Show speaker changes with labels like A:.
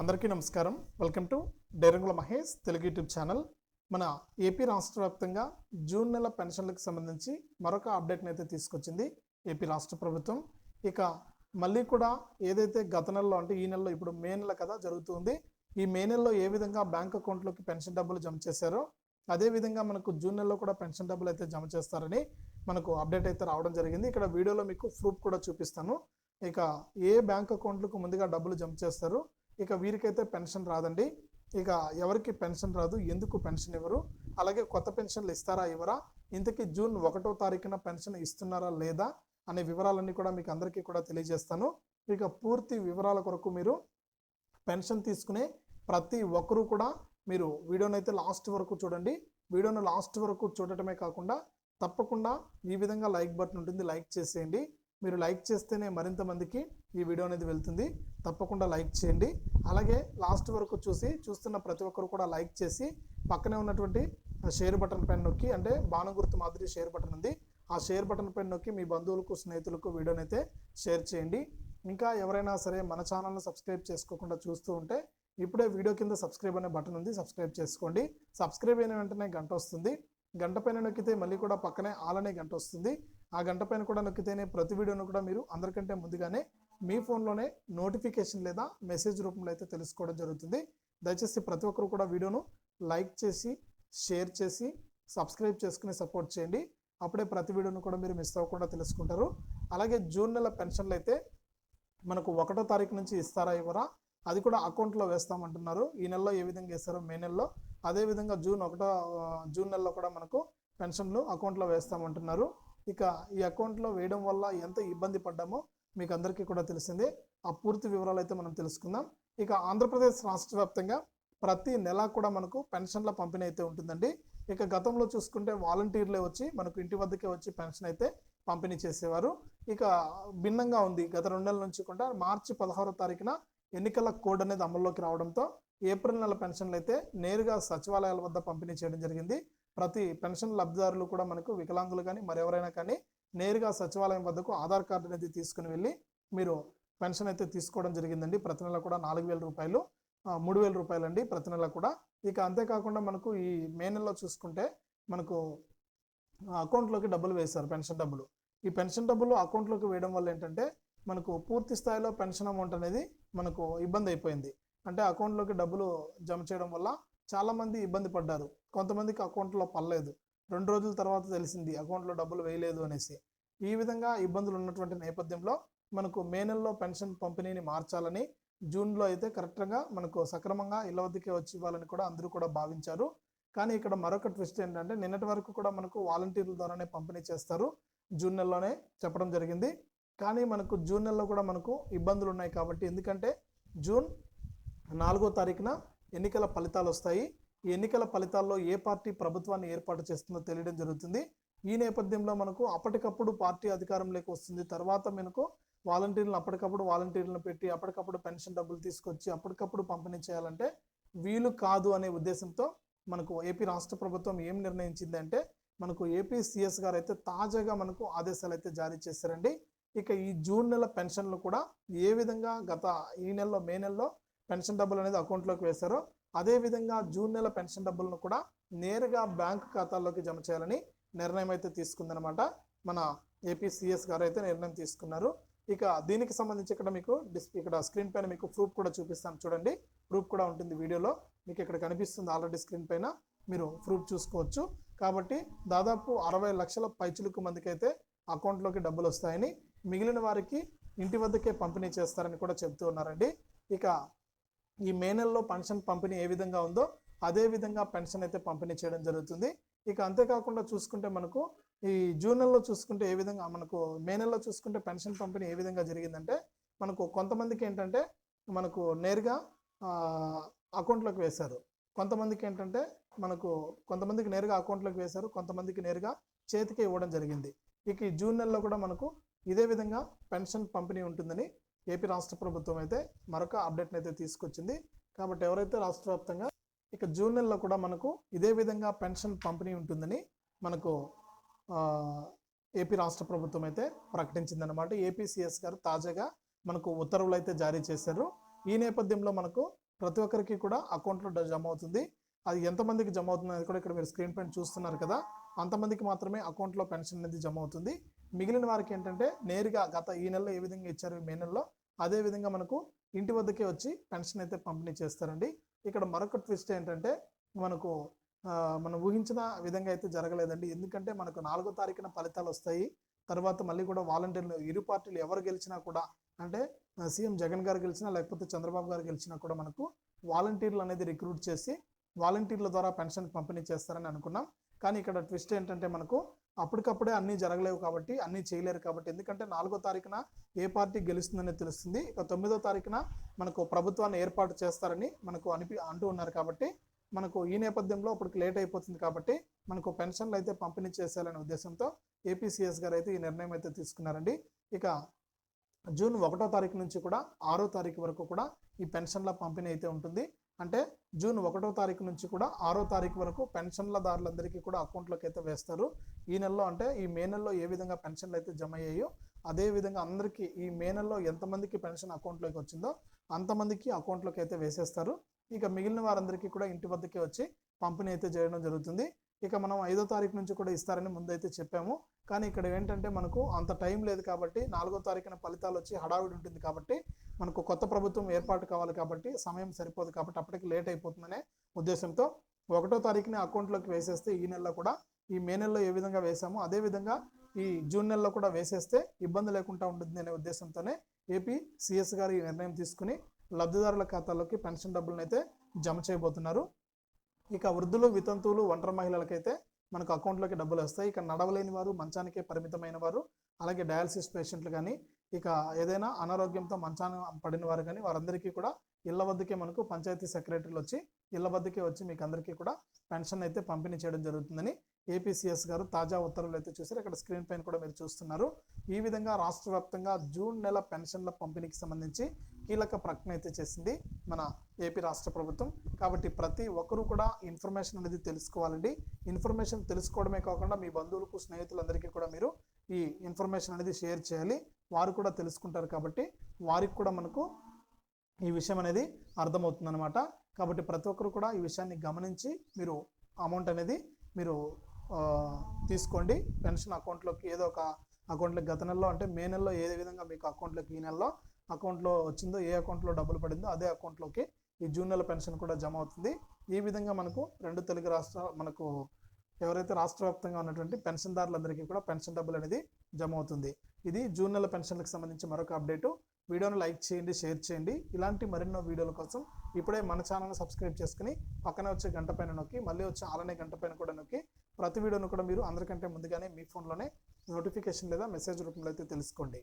A: అందరికీ నమస్కారం. Welcome to డైరంగుల మహేష్ తెలుగు యూట్యూబ్ ఛానల్. మన ఏపీ రాష్ట్ర వ్యాప్తంగా జూన్ నెల పెన్షన్లకు సంబంధించి మరొక అప్డేట్ని అయితే తీసుకొచ్చింది ఏపీ రాష్ట్ర ప్రభుత్వం. ఇక మళ్ళీ కూడా ఏదైతే గత నెలలో అంటే ఈ నెలలో ఇప్పుడు మే నెల కదా జరుగుతుంది. ఈ మే నెలలో ఏ విధంగా బ్యాంక్ అకౌంట్లోకి పెన్షన్ డబ్బులు జమ చేశారో అదే విధంగా మనకు జూన్ నెలలో కూడా పెన్షన్ డబ్బులు అయితే జమ చేస్తారని మనకు అప్డేట్ అయితే రావడం జరిగింది. ఇక్కడ వీడియోలో మీకు ప్రూఫ్ కూడా చూపిస్తాను. ఇక ఏ బ్యాంక్ అకౌంట్లకు ముందుగా డబ్బులు జమ చేస్తారు ఇక వీరికైతే పెన్షన్ రాదండి. ఇక ఎవరికి పెన్షన్ రాదు ఎందుకు పెన్షన్ ఇవ్వరు? అలాగే కొత్త పెన్షన్లు ఇస్తారా ఇవ్వరా? ఇంతకీ జూన్ ఒకటో తారీఖున పెన్షన్ ఇస్తున్నారా లేదా? అనే వివరాలన్నీ కూడా మీకు అందరికీ కూడా తెలియజేస్తాను. ఇక పూర్తి వివరాల కొరకు మీరు పెన్షన్ తీసుకునే ప్రతి ఒక్కరూ కూడా మీరు వీడియోని అయితే లాస్ట్ వరకు చూడండి. వీడియోను లాస్ట్ వరకు చూడటమే కాకుండా తప్పకుండా ఈ విధంగా లైక్ బటన్ ఉంటుంది లైక్ చేసేయండి. మీరు లైక్ చేస్తేనే మరింత మందికి ఈ వీడియో అనేది వెళ్తుంది. తప్పకుండా లైక్ చేయండి. అలాగే లాస్ట్ వరకు చూసి చూస్తున్న ప్రతి ఒక్కరు కూడా లైక్ చేసి పక్కనే ఉన్నటువంటి షేర్ బటన్ పైన నొక్కి అంటే బాణం గుర్తు మాదిరి షేర్ బటన్ ఉంది. ఆ షేర్ బటన్ పైన నొక్కి మీ బంధువులకు స్నేహితులకు వీడియోని అయితే షేర్ చేయండి. ఇంకా ఎవరైనా సరే మన ఛానల్ను సబ్స్క్రైబ్ చేసుకోకుండా చూస్తూ ఉంటే ఇప్పుడే వీడియో కింద సబ్స్క్రైబ్ అనే బటన్ ఉంది సబ్స్క్రైబ్ చేసుకోండి. సబ్స్క్రైబ్ అయిన వెంటనే గంట వస్తుంది. గంట పైన నొక్కితే మళ్ళీ కూడా పక్కనే ఆల్ అనే గంట వస్తుంది. ఆ గంట పైన కూడా నొక్కితేనే ప్రతి వీడియోను కూడా మీరు అందరికంటే ముందుగానే మీ ఫోన్లోనే నోటిఫికేషన్ లేదా మెసేజ్ రూపంలో అయితే తెలుసుకోవడం జరుగుతుంది. దయచేసి ప్రతి ఒక్కరు కూడా వీడియోను లైక్ చేసి షేర్ చేసి సబ్స్క్రైబ్ చేసుకుని సపోర్ట్ చేయండి. అప్పుడే ప్రతి వీడియోను కూడా మీరు మిస్ అవ్వకుండా తెలుసుకుంటారు. అలాగే జూన్ నెల పెన్షన్లు అయితే మనకు ఒకటో తారీఖు నుంచి ఇస్తారా ఇవ్వరా? అది కూడా అకౌంట్లో వేస్తామంటున్నారు. ఈ నెలలో ఏ విధంగా వేస్తారో మే నెలలో. అదే విధంగా జూన్ ఒకటో జూన్ నెలలో కూడా మనకు పెన్షన్లు అకౌంట్లో వేస్తామంటున్నారు. ఇక ఈ అకౌంట్లో వేయడం వల్ల ఎంత ఇబ్బంది పడ్డామో మీకు అందరికీ కూడా తెలిసిందే. ఆ పూర్తి వివరాలు అయితే మనం తెలుసుకుందాం. ఇక ఆంధ్రప్రదేశ్ రాష్ట్ర వ్యాప్తంగా ప్రతి నెల కూడా మనకు పెన్షన్ల పంపిణీ అయితే ఉంటుందండి. ఇక గతంలో చూసుకుంటే వాలంటీర్లే వచ్చి మనకు ఇంటి వద్దకే వచ్చి పెన్షన్ అయితే పంపిణీ చేసేవారు. ఇక భిన్నంగా ఉంది. గత రెండు నెలల నుంచి కూడా మార్చి పదహారో తారీఖున ఎన్నికల కోడ్ అనేది అమల్లోకి రావడంతో ఏప్రిల్ నెల పెన్షన్లు అయితే నేరుగా సచివాలయాల వద్ద పంపిణీ చేయడం జరిగింది. ప్రతి పెన్షన్ లబ్ధిదారులు కూడా మనకు వికలాంగులు కానీ మరెవరైనా కానీ నేరుగా సచివాలయం వద్దకు ఆధార్ కార్డు అనేది తీసుకుని వెళ్ళి మీరు పెన్షన్ అయితే తీసుకోవడం జరిగిందండి. ప్రతి నెల కూడా నాలుగు వేల రూపాయలు మూడు వేల రూపాయలు అండి ప్రతి నెల కూడా. ఇక అంతేకాకుండా మనకు ఈ మే నెలలో చూసుకుంటే మనకు అకౌంట్లోకి డబ్బులు వేశారు పెన్షన్ డబ్బులు. ఈ పెన్షన్ డబ్బులు అకౌంట్లోకి వేయడం వల్ల ఏంటంటే మనకు పూర్తి స్థాయిలో పెన్షన్ అమౌంట్ అనేది మనకు ఇబ్బంది అయిపోయింది. అంటే అకౌంట్లోకి డబ్బులు జమ చేయడం వల్ల చాలామంది ఇబ్బంది పడ్డారు. కొంతమందికి అకౌంట్లో పడలేదు. రెండు రోజుల తర్వాత తెలిసింది అకౌంట్లో డబ్బులు వేయలేదు అనేసి. ఈ విధంగా ఇబ్బందులు ఉన్నటువంటి నేపథ్యంలో మనకు మే నెలలో పెన్షన్ పంపిణీని మార్చాలని జూన్లో అయితే కరెక్ట్గా మనకు సక్రమంగా ఇళ్ళ వద్దకే వచ్చి ఇవ్వాలని కూడా అందరూ కూడా భావించారు. కానీ ఇక్కడ మరొక ట్విస్ట్ ఏంటంటే నిన్నటి వరకు కూడా మనకు వాలంటీర్ల ద్వారానే పంపిణీ చేస్తారు. జూన్ నెలలోనే చెప్పడం జరిగింది. కానీ మనకు జూన్ నెలలో కూడా మనకు ఇబ్బందులు ఉన్నాయి కాబట్టి ఎందుకంటే జూన్ నాలుగో తారీఖున ఎన్నికల ఫలితాలు వస్తాయి. ఈ ఎన్నికల ఫలితాల్లో ఏ పార్టీ ప్రభుత్వాన్ని ఏర్పాటు చేస్తుందో తెలియడం జరుగుతుంది. ఈ నేపథ్యంలో మనకు అప్పటికప్పుడు పార్టీ అధికారంలోకి వస్తుంది. తర్వాత మనకు వాలంటీర్లను అప్పటికప్పుడు వాలంటీర్లను పెట్టి అప్పటికప్పుడు పెన్షన్ డబ్బులు తీసుకొచ్చి అప్పటికప్పుడు పంపిణీ చేయాలంటే వీలు కాదు అనే ఉద్దేశంతో మనకు ఏపీ రాష్ట్ర ప్రభుత్వం ఏం నిర్ణయించింది అంటే మనకు ఏపీ సిఎస్ గారు అయితే తాజాగా మనకు ఆదేశాలు అయితే జారీ చేశారండి. ఇక ఈ జూన్ నెల పెన్షన్లు కూడా ఏ విధంగా గత ఈ నెలలో మే నెలలో పెన్షన్ డబ్బులు అనేది అకౌంట్లోకి వేశారో అదే విధంగా జూన్ నెల పెన్షన్ డబ్బులను కూడా నేరుగా బ్యాంక్ ఖాతాల్లోకి జమ చేయాలని నిర్ణయం అయితే తీసుకుందనమాట మన ఏపీ సిఎస్ గారు అయితే నిర్ణయం తీసుకున్నారు. ఇక దీనికి సంబంధించి ఇక్కడ మీకు డిస్ ఇక్కడ స్క్రీన్ పైన మీకు ప్రూఫ్ కూడా చూపిస్తాను చూడండి ప్రూఫ్ కూడా ఉంటుంది వీడియోలో. మీకు ఇక్కడ కనిపిస్తుంది ఆల్రెడీ స్క్రీన్ పైన. మీరు ప్రూఫ్ చూసుకోవచ్చు. కాబట్టి దాదాపు అరవై లక్షల పైచులకు మందికి అయితే అకౌంట్లోకి డబ్బులు వస్తాయని మిగిలిన వారికి ఇంటి వద్దకే పంపిణీ చేస్తారని కూడా చెప్తూ ఉన్నారండి. ఇక ఈ మే నెలలో పెన్షన్ పంపిణీ ఏ విధంగా ఉందో అదే విధంగా పెన్షన్ అయితే పంపిణీ చేయడం జరుగుతుంది. ఇక అంతేకాకుండా చూసుకుంటే మనకు ఈ జూన్ నెలలో చూసుకుంటే ఏ విధంగా మనకు మే నెలలో చూసుకుంటే పెన్షన్ పంపిణీ ఏ విధంగా జరిగిందంటే మనకు కొంతమందికి ఏంటంటే మనకు నేరుగా అకౌంట్లోకి వేశారు. కొంతమందికి ఏంటంటే మనకు కొంతమందికి నేరుగా అకౌంట్లోకి వేశారు కొంతమందికి నేరుగా చేతికి ఇవ్వడం జరిగింది. ఇక ఈ జూన్ నెలలో కూడా మనకు ఇదే విధంగా పెన్షన్ పంపిణీ ఉంటుందని ఏపీ రాష్ట్ర ప్రభుత్వం అయితే మరొక అప్డేట్ని అయితే తీసుకొచ్చింది. కాబట్టి ఎవరైతే రాష్ట్ర వ్యాప్తంగా ఇక జూన్ నెలలో కూడా మనకు ఇదే విధంగా పెన్షన్ పంపిణీ ఉంటుందని మనకు ఏపీ రాష్ట్ర ప్రభుత్వం అయితే ప్రకటించిందనమాట ఏపీసీఎస్ గారు తాజాగా మనకు ఉత్తర్వులు అయితే జారీ చేశారు. ఈ నేపథ్యంలో మనకు ప్రతి ఒక్కరికి కూడా అకౌంట్లో జమ అవుతుంది. అది ఎంతమందికి జమ అవుతుంది అనేది కూడా ఇక్కడ మీరు స్క్రీన్ పైన చూస్తున్నారు కదా. అంతమందికి మాత్రమే అకౌంట్లో పెన్షన్ అనేది జమ అవుతుంది. మిగిలిన వారికి ఏంటంటే నేరుగా గత ఈ నెలలో ఏ విధంగా ఇచ్చారు? మే నెలలో అదే విధంగా మనకు ఇంటి వద్దకే వచ్చి పెన్షన్ అయితే పంపిణీ చేస్తారండి. ఇక్కడ మరొక ట్విస్ట్ ఏంటంటే మనకు మనం ఊహించిన విధంగా అయితే జరగలేదండి. ఎందుకంటే మనకు నాలుగో తారీఖున ఫలితాలు వస్తాయి. తర్వాత మళ్ళీ కూడా వాలంటీర్లు ఇరు పార్టీలు ఎవరు గెలిచినా కూడా అంటే సీఎం జగన్ గారు గెలిచినా లేకపోతే చంద్రబాబు గారు గెలిచినా కూడా మనకు వాలంటీర్లు అనేది రిక్రూట్ చేసి వాలంటీర్ల ద్వారా పెన్షన్ పంపిణీ చేస్తారని అనుకున్నాం. కానీ ఇక్కడ ట్విస్ట్ ఏంటంటే మనకు అప్పటికప్పుడే అన్నీ జరగలేవు కాబట్టి అన్నీ చేయలేరు కాబట్టి. ఎందుకంటే నాలుగో తారీఖున ఏ పార్టీ గెలుస్తుందని తెలుస్తుంది. ఇక తొమ్మిదో తారీఖున మనకు ప్రభుత్వాన్ని ఏర్పాటు చేస్తారని మనకు అనిపి అంటూ ఉన్నారు కాబట్టి మనకు ఈ నేపథ్యంలో అప్పటికి లేట్ అయిపోతుంది కాబట్టి మనకు పెన్షన్లు అయితే పంపిణీ చేసేయాలనే ఉద్దేశంతో ఏపీసీఎస్ గారు అయితే ఈ నిర్ణయం అయితే తీసుకున్నారండి. ఇక జూన్ ఒకటో తారీఖు నుంచి కూడా ఆరో తారీఖు వరకు కూడా ఈ పెన్షన్ల పంపిణీ అయితే ఉంటుంది. అంటే జూన్ ఒకటో తారీఖు నుంచి కూడా ఆరో తారీఖు వరకు పెన్షన్లదారులందరికీ కూడా అకౌంట్లోకి అయితే వేస్తారు. ఈ నెలలో అంటే ఈ మే నెలలో ఏ విధంగా పెన్షన్లు అయితే జమ అయ్యాయో అదే విధంగా అందరికీ ఈ మే నెలలో ఎంతమందికి పెన్షన్ అకౌంట్లోకి వచ్చిందో అంతమందికి అకౌంట్లోకి అయితే వేసేస్తారు. ఇక మిగిలిన వారందరికీ కూడా ఇంటి వద్దకే వచ్చి పంపిణీ అయితే చేయడం జరుగుతుంది. ఇక మనం ఐదో తారీఖు నుంచి కూడా ఇస్తారని ముందైతే చెప్పాము. కానీ ఇక్కడ ఏంటంటే మనకు అంత టైం లేదు కాబట్టి నాలుగో తారీఖున ఫలితాలు వచ్చి హడావిడి ఉంటుంది కాబట్టి మనకు కొత్త ప్రభుత్వం ఏర్పాటు కావాలి కాబట్టి సమయం సరిపోదు కాబట్టి అప్పటికి లేట్ అయిపోతుందనే ఉద్దేశంతో ఒకటో తారీఖున అకౌంట్లోకి వేసేస్తే ఈ నెలలో కూడా ఈ మే నెలలో ఏ విధంగా వేసామో అదే విధంగా ఈ జూన్ నెలలో కూడా వేసేస్తే ఇబ్బంది లేకుండా ఉంటుంది అనే ఉద్దేశంతోనే ఏపీ సిఎస్ గారు ఈ నిర్ణయం తీసుకుని లబ్ధిదారుల ఖాతాలోకి పెన్షన్ డబ్బులను అయితే జమ చేయబోతున్నారు. ఇక వృద్ధులు వితంతువులు ఒంటరి మహిళలకైతే మనకు అకౌంట్లోకి డబ్బులు వస్తాయి. ఇక నడవలేని వారు మంచానికే పరిమితమైన వారు అలాగే డయాలసిస్ పేషెంట్లు కానీ ఇక ఏదైనా అనారోగ్యంతో మంచాన పడిన వారు కానీ వారందరికీ కూడా ఇళ్ళ వద్దకే మనకు పంచాయతీ సెక్రటరీలు వచ్చి ఇళ్ళ వద్దకే వచ్చి మీకు అందరికీ కూడా పెన్షన్ అయితే పంపిణీ చేయడం జరుగుతుందని ఏపీసీఎస్ గారు తాజా ఉత్తర్వులు అయితే చూసారు ఇక్కడ స్క్రీన్ పైన కూడా మీరు చూస్తున్నారు. ఈ విధంగా రాష్ట్ర వ్యాప్తంగా జూన్ నెల పెన్షన్ల పంపిణీకి సంబంధించి కీలక ప్రకటన అయితే చేసింది మన ఏపీ రాష్ట్ర ప్రభుత్వం. కాబట్టి ప్రతి ఒక్కరూ కూడా ఇన్ఫర్మేషన్ అనేది తెలుసుకోవాలండి. ఇన్ఫర్మేషన్ తెలుసుకోవడమే కాకుండా మీ బంధువులకు స్నేహితులందరికీ కూడా మీరు ఈ ఇన్ఫర్మేషన్ అనేది షేర్ చేయాలి. వారు కూడా తెలుసుకుంటారు కాబట్టి వారికి కూడా మనకు ఈ విషయం అనేది అర్థమవుతుందన్నమాట. కాబట్టి ప్రతి ఒక్కరు కూడా ఈ విషయాన్ని గమనించి మీరు అమౌంట్ అనేది మీరు తీసుకోండి. పెన్షన్ అకౌంట్లోకి ఏదో ఒక అకౌంట్లోకి గత నెలలో అంటే మే నెలలో ఏ విధంగా మీకు అకౌంట్లోకి ఈ నెలలో అకౌంట్లో వచ్చిందో ఏ అకౌంట్లో డబ్బులు పడిందో అదే అకౌంట్లోకి ఈ జూన్ నెల పెన్షన్ కూడా జమ అవుతుంది. ఈ విధంగా మనకు రెండు తెలుగు రాష్ట్ర మనకు ఎవరైతే రాష్ట్ర వ్యాప్తంగా ఉన్నటువంటి పెన్షన్దారులందరికీ కూడా పెన్షన్ డబ్బులు అనేది జమ అవుతుంది. ఇది జూన్ నెల పెన్షన్లకు సంబంధించి మరొక అప్డేటు. వీడియోను లైక్ చేయండి షేర్ చేయండి. ఇలాంటి మరెన్నో వీడియోల కోసం ఇప్పుడే మన ఛానల్ని సబ్స్క్రైబ్ చేసుకుని పక్కనే వచ్చే గంట పైన నొక్కి మళ్ళీ వచ్చే ఆలనే గంట పైన కూడా నొక్కి ప్రతి వీడియోను కూడా మీరు అందరికంటే ముందుగానే మీ ఫోన్లోనే నోటిఫికేషన్ లేదా మెసేజ్ రూపంలో అయితే తెలుసుకోండి.